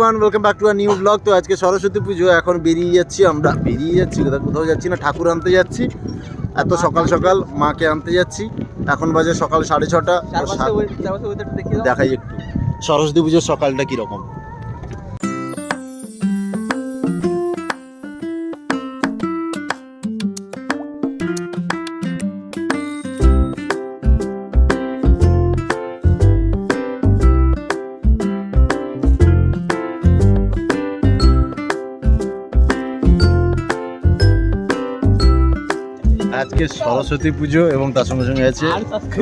One welcome back to our new blog তো আজকে সরস্বতী পুজো এখন বেরিয়ে যাচ্ছি আমরা। বেরিয়ে যাচ্ছি কোথাও কোথাও যাচ্ছি না ঠাকুর আনতে যাচ্ছি। এত সকাল সকাল মাকে আনতে যাচ্ছি। এখন বাজে সকাল সাড়ে ছটা। দেখাই একটু। সরস্বতী পুজোর সকালটা কীরকম? আজকে সরস্বতী পুজো এবং তার সঙ্গে সঙ্গে আছে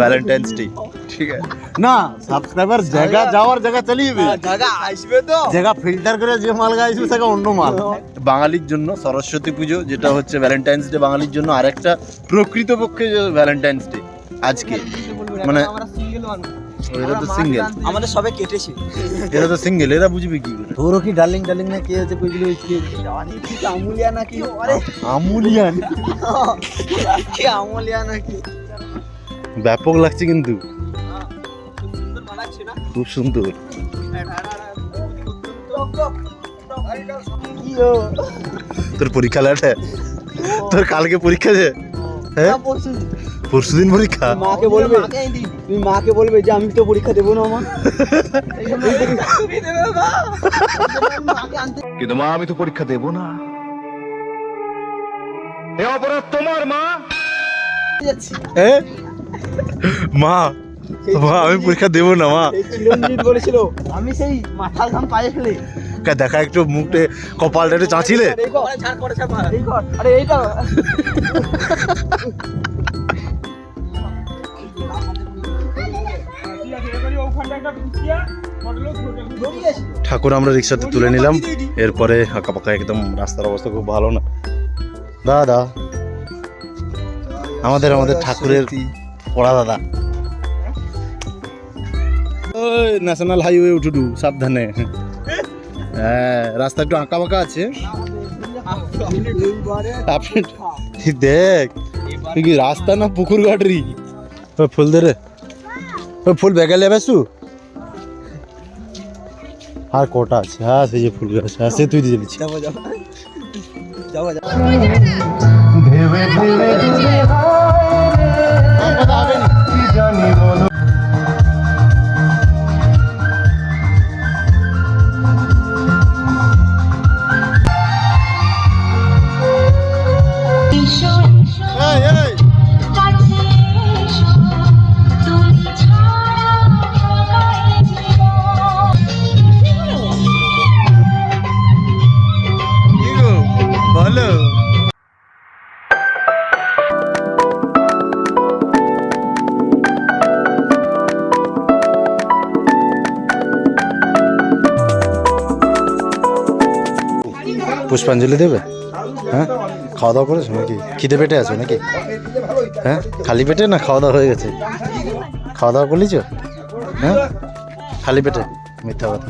ভ্যালেন্টাইন্স ডে ঠিক আছে। না সাবস্ক্রাইবার জায়গা যাওয়ার জায়গা চালিয়ে জায়গা আসবে তো। জায়গা ফিল্টার করে যে মাল আসবে সেটা অন্য মাল। বাঙালির জন্য সরস্বতী পুজো যেটা হচ্ছে ভ্যালেন্টাইন্স ডে বাঙালির জন্য আরেকটা প্রকৃতপক্ষে ভ্যালেন্টাইন্স ডে আজকে। মানে আমরা সিঙ্গেল মানুষ। এরা তো সিঙ্গেল আমাদের সবে কেটেছে। এরা তো সিঙ্গেল এরা বুঝবে কি করে? তোরও কি ডার্লিং ডার্লিং না কি আছে কইগুলো কি? আমুলিয়া নাকি আরে। আমুলিয়ান কি আমুলিয়া নাকি ব্যাপক লাগছে কিন্তু। খুব সুন্দর মানাচ্ছে না? খুব সুন্দর। তোর পরীক্ষা লেটে তোর কালকে পরীক্ষা যে? হ্যাঁ? পড়ছি পরশু দিন পরীক্ষা মাকে বলবে তুমি মাকে বলবে যে আমি তো পরীক্ষা দেবো না মা। কিন্তু মা আমি তো পরীক্ষা দেব না। এ অপরাধ তোমার মা। এ? মা মা আমি পরীক্ষা দেবো না মা। বলেছিল আমি সেই মাথার ঘাম পায়ে ফেলে দেখা একটু মুখটে কপালটা একটু চাঁচিলে? এই কর আরে এইটা ঠাকুর আমরা রিক্সাতে তুলে নিলাম। এরপরে আঁকা পাকা একদম রাস্তার অবস্থা খুব ভালো না। দাদা আমাদের আমাদের ঠাকুরের পড়া দাদা। ওই ন্যাশনাল হাইওয়ে উঠুডু সাবধানে। হ্যাঁ রাস্তা একটু আঁকা বাঁকা আছে। আপনি দেখ রাস্তা না পুকুর গাড়ি ওই ফুল দে রে। ফুল বেগালে বেসু? আর কটা আছে? হ্যাঁ সেই যে ফুল গাছ। হ্যাঁ সে তুই দিয়ে দিচ্ছি যাব যাব। পুষ্পাঞ্জলি দেবে? হ্যাঁ? খাওয়া দাওয়া করেছ নাকি? খিদে পেটে আছো নাকি? হ্যাঁ? খালি পেটে না খাওয়া দাওয়া হয়ে গেছে? খাওয়া দাওয়া করলিছ হ্যাঁ? খালি পেটে? মিথ্যা কথা।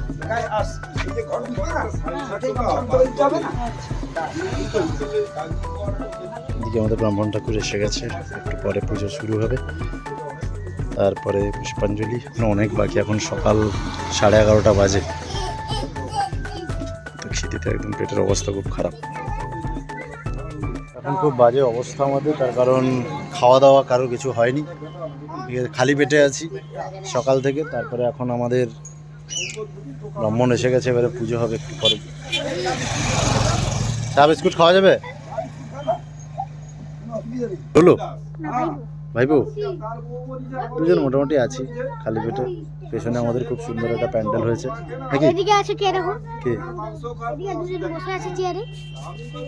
আমাদের ব্রাহ্মণ ঠাকুর এসে গেছে। একটু পরে পুজো শুরু হবে। তারপরে পুষ্পাঞ্জলি। অনেক বাকি। এখন সকাল সাড়ে এগারোটা বাজে। তো খিদেতে একদম পেটের অবস্থা খুব খারাপ। এখন খুব বাজে অবস্থা আমাদের তার কারণ খাওয়া দাওয়া কারও কিছু হয়নি। খালি পেটে আছি সকাল থেকে তারপরে এখন আমাদের ব্রাহ্মণ এসে গেছে এবারে পুজো হবে একটু পরে। চা বিস্কুট খাওয়া যাবে? হলো ভাইবো দুজন মোটামুটি আছি খালি পেটে। পেছনে আমাদের খুব সুন্দর একটা প্যান্ডেল হয়েছে। এদিকে আছে কে দেখো? কি? বসে আছে চেয়ারে।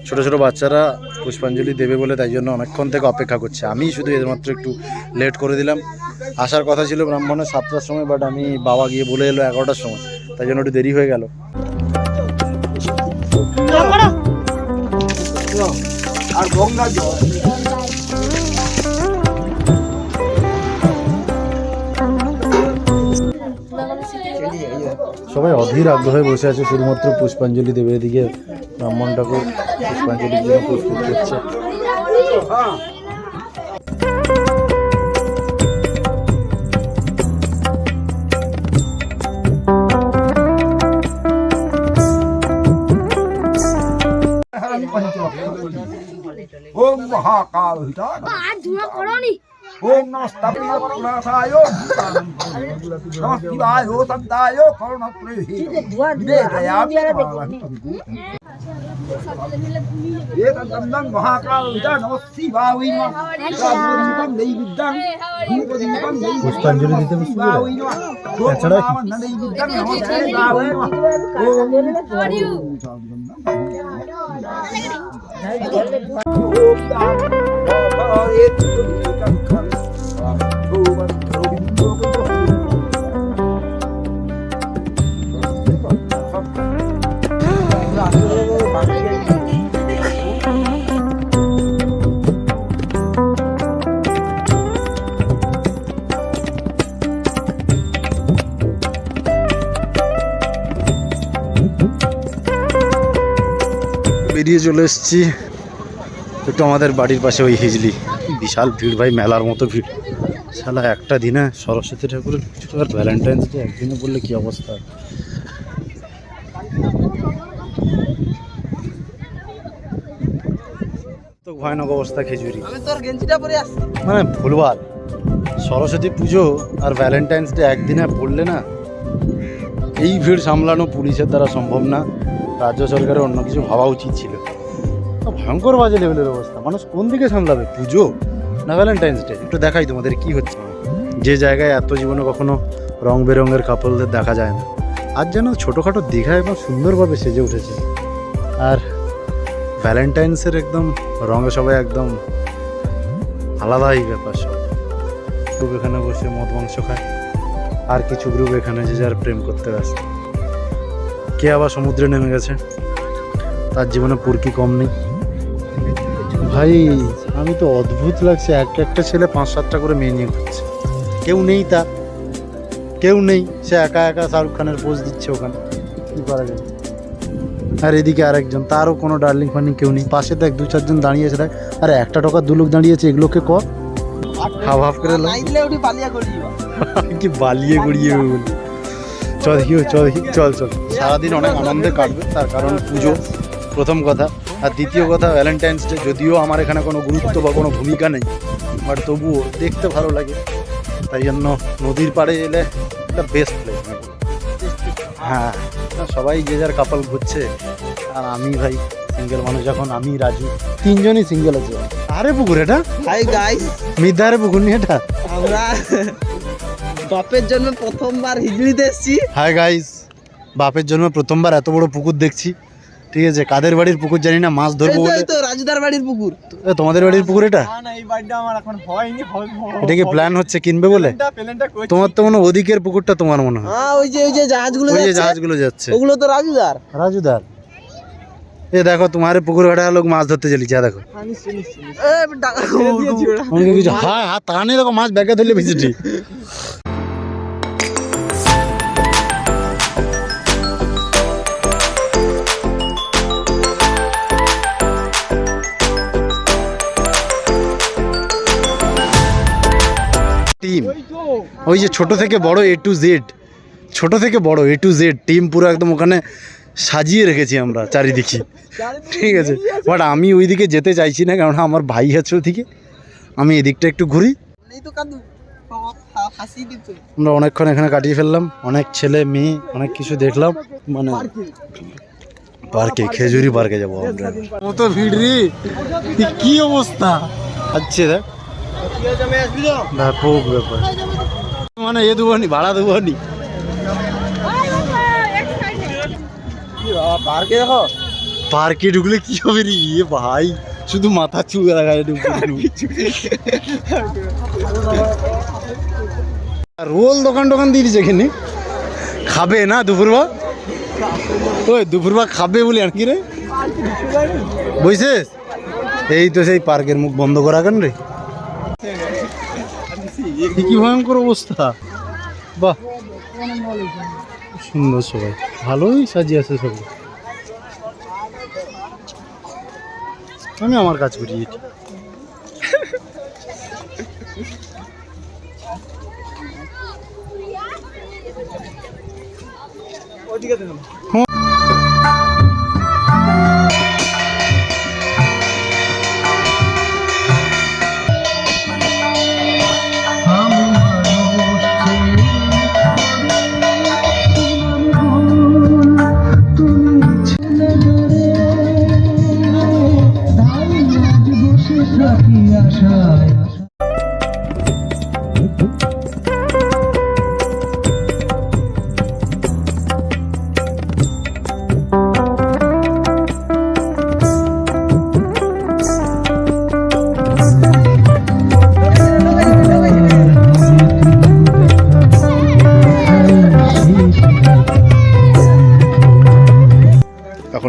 ছোট ছোট বাচ্চারা পুষ্পাঞ্জলি দেবে বলে তাই জন্য অনেকক্ষণ থেকে অপেক্ষা করছে। আমি শুধু এমাত্র একটু লেট করে দিলাম। আসার কথা ছিল ব্রাহ্মণের সাতটার সময় বাট আমি বাবা গিয়ে বলে এলো এগারোটার সময়। তাই জন্য একটু দেরি হয়ে গেল। আর গঙ্গা জল। সবাই অধীর আগ্রহে বসে আছে শুধুমাত্র পুষ্পাঞ্জলি দেবের দিকে ব্রাহ্মণটাকে পুষ্পাঞ্জলি পুষ্পাঞ্জলির প্রস্তুত করছে। ও মহাকাল ओम नमः स्थापनाय नमः शिवाय हो सदाय करुण प्रेहि दयामि ये तदन्दं महाकाल विदा नमः शिवाय नमः सर्वदीपं दैविद्यं भूपदीपं पुष्पांजलि দিতে পারছি এছাড়া কি दैविद्यं नमः शिवाय नमः ओम বেরিয়ে চলে এসেছি। একটু আমাদের বাড়ির পাশে ওই হিজলি। বিশাল ভিড় ভাই মেলার মতো ভিড়। শালা একটা দিনে সরস্বতী ঠাকুরের পুজো আর ভ্যালেন্টাইন্স ডে একদিনে বললে কি অবস্থা? তো ভয়ানক অবস্থা খেজুরি। মানে ভুলভাল। সরস্বতী পুজো আর ভ্যালেন্টাইন্স ডে একদিনে পড়লে না এই ভিড় সামলানো পুলিশের দ্বারা সম্ভব না। রাজ্য সরকারের অন্য কিছু ভাবা উচিত ছিল। ভয়ঙ্কর বাজে লেভেলের অবস্থা। মানুষ কোন দিকে সামলাবে? পুজো না ভ্যালেন্টাইন্স ডে একটু দেখাই তোমাদের কি হচ্ছে। যে জায়গায় এত জীবনে কখনো রং বেরঙের কাপলদের দেখা যায় না। আজ যেন ছোটোখাটো দীঘা এবং সুন্দরভাবে সেজে উঠেছে। আর ভ্যালেন্টাইন্সের একদম রঙে সবাই একদম আলাদাই ব্যাপার সব। গ্রুপ এখানে বসে মদ মাংস খায়। আর কিছু গ্রুপ এখানে যে যার প্রেম করতে ব্যস্ত। কে আবার সমুদ্রে নেমে গেছে? তার জীবনে পুরকি কম নেই। ভাই আমি তো অদ্ভুত লাগছে এক একটা ছেলে পাঁচ সাতটা করে মেয়ে নিয়ে ঘুরছে। কেউ নেই তার কেউ নেই সে একা একা শাহরুখ খানের পোজ দিচ্ছে ওখানে। কী করা যায়? আর এদিকে আরেকজন তারও কোনো ডার্লিং ফার্লিং কেউ নেই। পাশে দেখ দু চারজন দাঁড়িয়ে আছে দেখ। আর একটা টাকা দু লোক দাঁড়িয়েছে এগুলোকে ক? হাফ হাফ করে কি বালিয়ে গড়িয়ে চল দেখি চল দেখি চল চল। সারাদিন অনেক আনন্দে কাটবে তার কারণ পুজো প্রথম কথা। আর দ্বিতীয় কথা ভ্যালেন্টাইন্স ডে যদিও আমার এখানে কোনো গুরুত্ব বা কোনো ভূমিকা নেই বাট তবুও দেখতে ভালো লাগে। তাই জন্য নদীর পাড়ে এলে একটা বেস্ট প্লেস হ্যাঁ সবাই যে যার কাপাল ঘুরছে আর আমি ভাই সিঙ্গেল মানুষ যখন আমি রাজু তিনজনই সিঙ্গেল আছে। আরে পুকুর এটা? হাই গাইস পুকুর নিয়ে এটা? আমরা বাপের জন্য প্রথমবার হিজলিতে এসেছি। হাই গাইস বাপের জন্য প্রথমবার এত বড় পুকুর দেখছি। ঠিক আছে কাদের বাড়ির পুকুর জানি না মাছ ধরবো বলে। তো রাজুদার বাড়ির পুকুর। এ, তোমাদের বাড়ির পুকুর এটা? না এই বাড়িটা আমার এখন হয়নি এটা কি প্ল্যান হচ্ছে কিনবে বলে? তোমার তো মনে হয় ওদিকের পুকুরটা তোমার মনে হয়। হ্যাঁ ওই যে ওই যে জাহাজগুলো ওই যে যাচ্ছে। জাহাজগুলো যাচ্ছে। ওগুলো তো রাজুদার। রাজুদার। এ দেখো তোমার পুকুর ঘাটা লোক মাছ ধরতে চলেছে যা দেখো। এ, টাকা দিয়েছি ওরা। আমাকে কিছু হ্যাঁ হ্যাঁ তা নিয়ে দেখো মাছ ব্যাগে ধরলে ভিজিটি টিম ওই যে ছোট থেকে বড় এ টু জেড ছোট থেকে বড় এ টু জেড টিম পুরো একদম ওখানে সাজিয়ে রেখেছি আমরা চারিদিকে। ঠিক আছে? বাট আমি ওইদিকে যেতে চাইছি না কারণ আমার ভাই আছে ওদিকে আমি এদিকটা একটু ঘুরি। আমরা অনেকক্ষণ এখানে কাটিয়ে ফেললাম। অনেক ছেলে মেয়ে অনেক কিছু দেখলাম। মানে পার্কে। খেজুরি পার্কে যাব আমরা। কত ভিড় রে? কি অবস্থা? আচ্ছা দেখ। ব্যাপক ব্যাপার। মানে এ দেবো নি ভাড়া দেবো নি পার্কে দেখো? পার্কে ঢুকলে কি হবে রে? ইয়ে ভাই। শুধু মাথা দেখা যায় রোল দোকান টোকান দিয়ে দিচ্ছে এখানে। খাবে না দুপুরবা ওই দুপুরবা খাবে বলে আর কি রে? বুঝছিস এই তো সেই পার্কের মুখ বন্ধ করা কেন রে? কি ভয়ঙ্কর অবস্থা। বাহ। সুন্দর সবাই। ভালোই সাজিয়ে আছে সবাই। আমি আমার কাজ করি এটি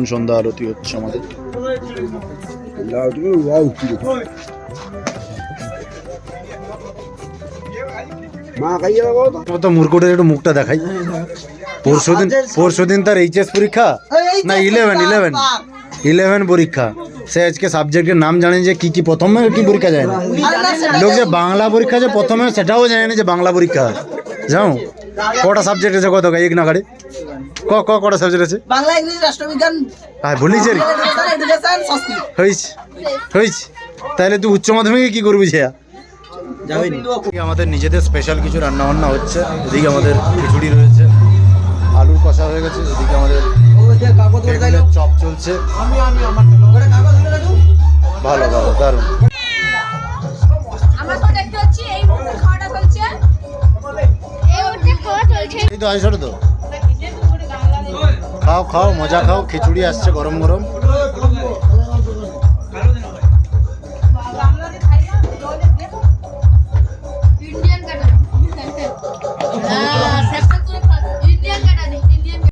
এখন সন্ধ্যা আরতি হচ্ছে আমাদের। মা খাইয়ে দেবো তো। তো মুরকুটের একটু মুখটা দেখাই। পরশু দিন পরশু দিন তার এইচএস পরীক্ষা? না ইলেভেন ইলেভেন ইলেভেন পরীক্ষা। সে আজকে সাবজেক্টের নাম জানে যে কি কি প্রথমে কি পরীক্ষা যায় না। লোক যে বাংলা পরীক্ষা যে প্রথমে সেটাও জানে না যে বাংলা পরীক্ষা। যাও। কটা সাবজেক্ট আছে কত এক না গাড়ি। ক ক কটা সাবজেক্ট আছে? বাংলা ইংরেজি রাষ্ট্রবিজ্ঞান আর সংস্কৃত। হয়েছে হয়েছে তাহলে তুই উচ্চ মাধ্যমিকে কি করবি এদিকে আমাদের নিজেদের স্পেশাল কিছু রান্না বান্না হচ্ছে এদিকে আমাদের খিচুড়ি রয়েছে আলুর কষা হয়ে গেছে এদিকে আমাদের চপ চলছে। ভালো ভালো দারুণ। এই মুহূর্তে খাওয়াটা চলছে। এই ওটা খাওয়া চলছে। এই তো আইসো তো। খাও খাও মজা খাও খিচুড়ি আসছে গরম গরম।